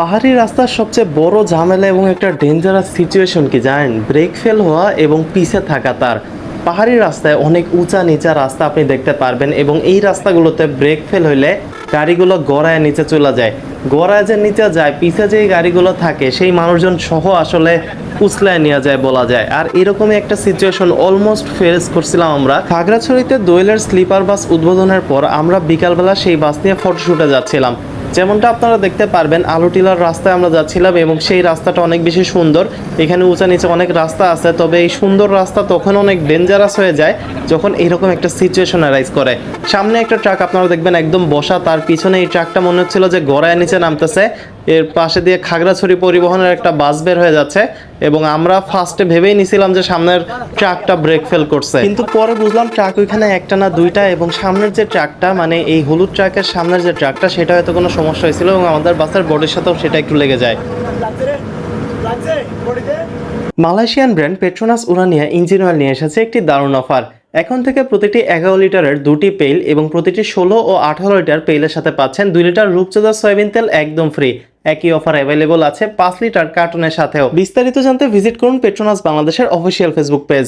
পাহাড়ি রাস্তার সবচেয়ে বড় ঝামেলা এবং একটা ডেঞ্জারাস সিচুয়েশন কি জানেন? ব্রেক ফেল হওয়া এবং পিছে থাকা তার। পাহাড়ি রাস্তায় অনেক উঁচা নিচা রাস্তা আপনি দেখতে পারবেন এবং এই রাস্তাগুলোতে ব্রেক ফেল হইলে গাড়িগুলো গড়ায় নিচে চলে যায়। গড়ায় যে নিচে যায়, পিছে যেই গাড়িগুলো থাকে, সেই মানুষজন সহ আসলে উছলায় নিয়ে যায় বলা যায়। আর এরকমই একটা সিচুয়েশন অলমোস্ট ফেস করছিলাম আমরা। খাগড়াছড়িতে দোয়েলের স্লিপার বাস উদ্বোধনের পর আমরা বিকালবেলা সেই বাস নিয়ে ফটোশ্যুটে যাচ্ছিলাম। যেমনটা আপনারা দেখতে পারবেন, আলোটিলার রাস্তায় আমরা যাচ্ছিলাম এবং সেই রাস্তাটা অনেক বেশি সুন্দর। এখানে উঁচা নিচে অনেক রাস্তা আছে, তবে এই সুন্দর রাস্তা তখন অনেক ডেঞ্জারাস হয়ে যায় যখন এরকম একটা সিচুয়েশন অ্যারাইজ করে। সামনে একটা ট্রাক আপনারা দেখবেন একদম বসা, তার পিছনে এই ট্রাকটা মনে হচ্ছিল যে গড়ায় নিচে নামতেছে। এর পাশে দিয়ে খাগড়াছড়ি পরিবহনের একটা বাস বের হয়ে যাচ্ছে। এবং আমরা ফার্স্টে ভেবেই নিছিলাম যে সামনের ট্রাকটা ব্রেক ফেল করছে। কিন্তু পরে বুঝলাম ট্রাক ওইখানে একটা না দুইটা এবং সামনের যে ট্রাকটা মানে এই হলুদ ট্রাকের সামনের যে ট্রাকটা, সেটা হয়তো কোনো সমস্যা হয়েছিল এবং আমাদের বাসের বডির সাথেও সেটা একটু লেগে যায়। Malaysian brand Petronas Urania engine oil নিয়ে এসেছে একটি দারুণ অফার। এখন থেকে প্রতিটি এগারো লিটারের দুটি পেইল এবং প্রতিটি ষোলো ও আঠারো লিটার পেইলের সাথে পাচ্ছেন দুই লিটার রূপচাঁদা সয়াবিন তেল একদম ফ্রি একই অফার অ্যাভেলেবল আছে পাঁচ লিটার কার্টুনের সাথেও। বিস্তারিত জানতে ভিজিট করুন পেট্রোনাস বাংলাদেশের অফিসিয়াল ফেসবুক পেজ